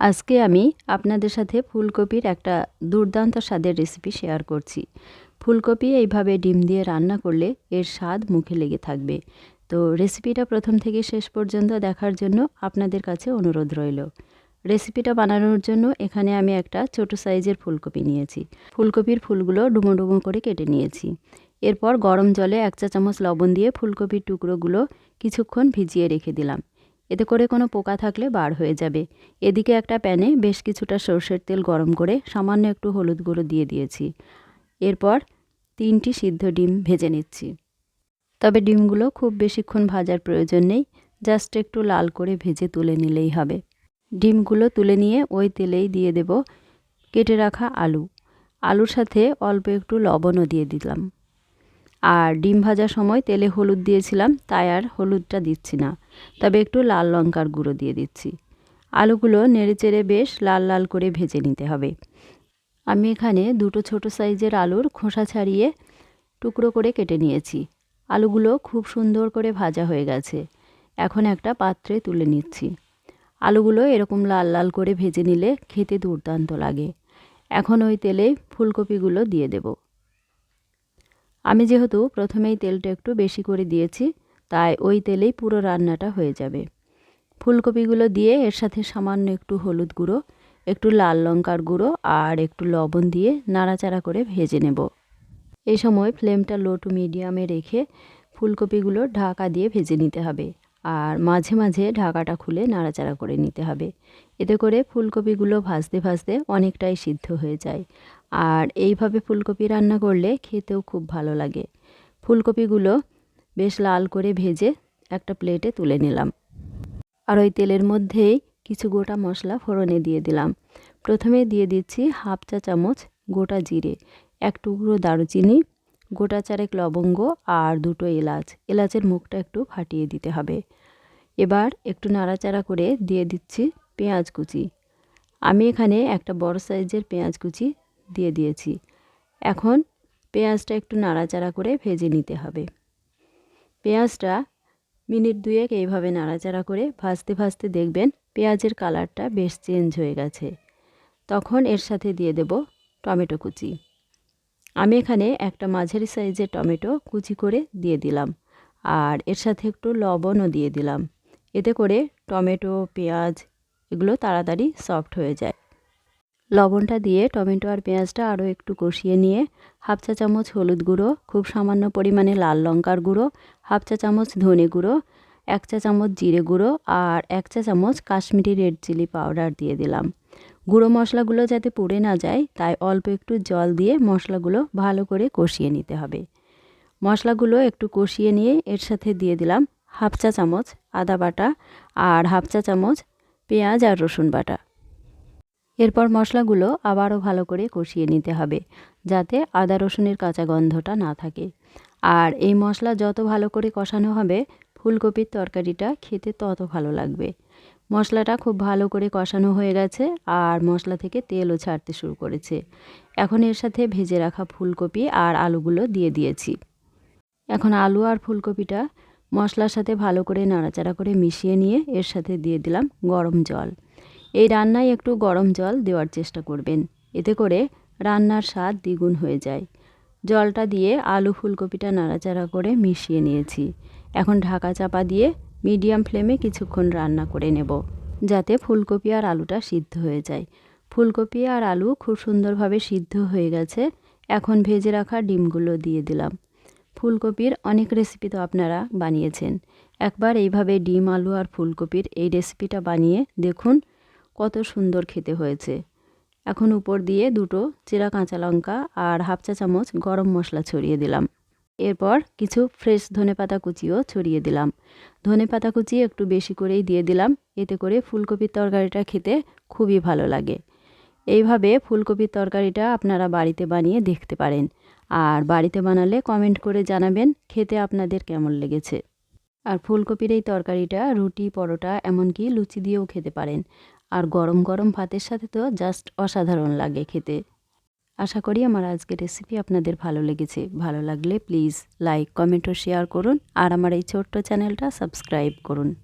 আজকে আমি আপনাদের সাথে ফুলকপির একটা দুর্দান্ত স্বাদের রেসিপি শেয়ার করছি। ফুলকপি এইভাবে ডিম দিয়ে রান্না করলে এর স্বাদ মুখে লেগে থাকবে। তো রেসিপিটা প্রথম থেকে শেষ পর্যন্ত দেখার জন্য আপনাদের কাছে অনুরোধ রইল। রেসিপিটা বানানোর জন্য এখানে আমি একটা ছোট সাইজের ফুলকপি নিয়েছি। ফুলকপির ফুলগুলো ডুমো ডুমো করে কেটে নিয়েছি। এরপর গরম জলে এক চা চামচ লবণ দিয়ে ফুলকপির টুকরোগুলো কিছুক্ষণ ভিজিয়ে রেখে দিলাম। এতে করে কোনো পোকা থাকলে বার হয়ে যাবে। এদিকে একটা প্যানে বেশ কিছুটা সর্ষের তেল গরম করে সামান্য একটু হলুদ গুঁড়ো দিয়ে দিয়েছি। এরপর তিনটি সিদ্ধ ডিম ভেজে নিচ্ছি। তবে ডিমগুলো খুব বেশিক্ষণ ভাজার প্রয়োজন নেই, জাস্ট একটু লাল করে ভেজে তুলে নিলেই হবে। ডিমগুলো তুলে নিয়ে ওই তেলেই দিয়ে দেব কেটে রাখা আলু। আলুর সাথে অল্প একটু লবণও দিয়ে দিলাম। আর ডিম ভাজার সময় তেলে হলুদ দিয়েছিলাম, তাই আর হলুদটা দিচ্ছি না। তবে একটু লাল লঙ্কার গুঁড়ো দিয়ে দিচ্ছি। আলুগুলো নেড়েচেড়ে বেশ লাল লাল করে ভেজে নিতে হবে। আমি এখানে দুটো ছোট সাইজের আলুর খোসা ছাড়িয়ে টুকরো করে কেটে নিয়েছি। আলুগুলো খুব সুন্দর করে ভাজা হয়ে গেছে। এখন একটা পাত্রে তুলে নিচ্ছি। আলুগুলো এরকম লাল লাল করে ভেজে নিলে খেতে দুর্দান্ত লাগে। এখন ওই তেলে ফুলকপিগুলো দিয়ে দেবো। আমি যেহেতু প্রথমেই তেলটা একটু বেশি করে দিয়েছি, তাই ওই তেলেই পুরো রান্নাটা হয়ে যাবে। ফুলকপিগুলো দিয়ে এর সাথে সামান্য একটু হলুদ গুঁড়ো, একটু লাল লঙ্কার গুঁড়ো আর একটু লবণ দিয়ে নাড়াচাড়া করে ভেজে নেব। এই সময় ফ্লেমটা লো টু মিডিয়ামে রেখে ফুলকপিগুলো ঢাকা দিয়ে ভেজে নিতে হবে। আর মাঝে মাঝে ঢাকাটা খুলে নাড়াচাড়া করে নিতে হবে। এতে করে ফুলকপিগুলো ভাজতে ভাজতে অনেকটাই সিদ্ধ হয়ে যায়। আর এইভাবে ফুলকপি রান্না করলে খেতেও খুব ভালো লাগে। ফুলকপিগুলো বেশ লাল করে ভেজে একটা প্লেটে তুলে নিলাম। আর ওই তেলের মধ্যেই কিছু গোটা মশলা ফোড়নে দিয়ে দিলাম। প্রথমে দিয়ে দিচ্ছি হাফ চা চামচ গোটা জিরে, এক টুকরো দারুচিনি গোটা চারেক লবঙ্গ আর দুটো এলাচ। এলাচের মুখটা একটু ফাটিয়ে দিতে হবে। এবার একটু নাড়াচাড়া করে দিয়ে দিচ্ছি পেঁয়াজ কুচি। আমি এখানে একটা বড় সাইজের পেঁয়াজ কুচি দিয়ে দিয়েছি। এখন পেঁয়াজটা একটু নাড়াচাড়া করে ভেজে নিতে হবে। পেঁয়াজটা মিনিট দুয়েক এইভাবে নাড়াচাড়া করে ভাজতে ভাজতে দেখবেন পেঁয়াজের কালারটা বেশ চেঞ্জ হয়ে গেছে। তখন এর সাথে দিয়ে দেব টমেটো কুচি। আমি এখানে একটা মাঝারি সাইজের টমেটো কুচি করে দিয়ে দিলাম। আর এর সাথে একটু লবণও দিয়ে দিলাম। এতে করে টমেটো, পেঁয়াজ এগুলো তাড়াতাড়ি সফট হয়ে যায়। লবণটা দিয়ে টমেটো আর পেঁয়াজটা আরও একটু কষিয়ে নিয়ে হাফ চা চামচ হলুদ গুঁড়ো, খুব সামান্য পরিমাণে লাল লঙ্কার গুঁড়ো, হাফ চা চামচ ধনে গুঁড়ো, এক চা চামচ জিরে গুঁড়ো আর এক চা চামচ কাশ্মীরি রেড চিলি পাউডার দিয়ে দিলাম। গুঁড়ো মশলাগুলো যাতে পুড়ে না যায়, তাই অল্প একটু জল দিয়ে মশলাগুলো ভালো করে কষিয়ে নিতে হবে। মশলাগুলো একটু কষিয়ে নিয়ে এর সাথে দিয়ে দিলাম হাফ চা চামচ আদা বাটা আর হাফ চা চামচ পেঁয়াজ আর রসুন বাটা। এরপর মশলাগুলো আবারও ভালো করে কষিয়ে নিতে হবে যাতে আদা রসুনের কাঁচা গন্ধটা না থাকে। আর এই মশলা যত ভালো করে কষানো হবে, ফুলকপির তরকারিটা খেতে তত ভালো লাগবে। মশলাটা খুব ভালো করে কষানো হয়ে গেছে আর মশলা থেকে তেলও ছাড়তে শুরু করেছে। এখন এর সাথে ভেজে রাখা ফুলকপি আর আলুগুলো দিয়ে দিয়েছি। এখন আলু আর ফুলকপিটা মশলার সাথে ভালো করে নাড়াচাড়া করে মিশিয়ে নিয়ে এর সাথে দিয়ে দিলাম গরম জল। এই রান্নায় একটু গরম জল দেওয়ার চেষ্টা করবেন। এতে করে রান্নার স্বাদ দ্বিগুণ হয়ে যায়। জলটা দিয়ে আলু ফুলকপিটা নাড়াচাড়া করে মিশিয়ে নিয়েছি। এখন ঢাকা চাপা দিয়ে মিডিয়াম ফ্লেমে কিছুক্ষণ রান্না করে নেব, যাতে ফুলকপি আর আলুটা সিদ্ধ হয়ে যায়। ফুলকপি আর আলু খুব সুন্দরভাবে সিদ্ধ হয়ে গেছে। এখন ভেজে রাখা ডিমগুলো দিয়ে দিলাম। ফুলকপির অনেক রেসিপি তো আপনারা বানিয়েছেন। একবার এইভাবে ডিম, আলু আর ফুলকপির এই রেসিপিটা বানিয়ে দেখুন, কত সুন্দর খেতে হয়েছে। এখন উপর দিয়ে দুটো চেরা কাঁচা লঙ্কা আর হাফ চা চামচ গরম মশলা ছড়িয়ে দিলাম। এরপর কিছু ফ্রেশ ধনে পাতা কুচিও ছড়িয়ে দিলাম। ধনে পাতা কুচি একটু বেশি করেই দিয়ে দিলাম, এতে করে ফুলকপির তরকারিটা খেতে খুবই ভালো লাগে। এইভাবে ফুলকপির তরকারিটা আপনারা বাড়িতে বানিয়ে দেখতে পারেন। আর বাড়িতে বানালে কমেন্ট করে জানাবেন, খেতে আপনাদের কেমন লেগেছে। আর ফুলকপির এই তরকারিটা, রুটি, পরোটা, এমনকি লুচি দিয়েও খেতে পারেন। আর গরম গরম ভাতের সাথে তো জাস্ট অসাধারণ লাগে খেতে। আশা করি আমার আজকের রেসিপি আপনাদের ভালো লেগেছে। ভালো লাগলে প্লিজ লাইক কমেন্ট ও শেয়ার করুন। আর আমার এই ছোট্ট চ্যানেলটা সাবস্ক্রাইব করুন।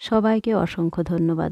সবাইকে অসংখ্য ধন্যবাদ।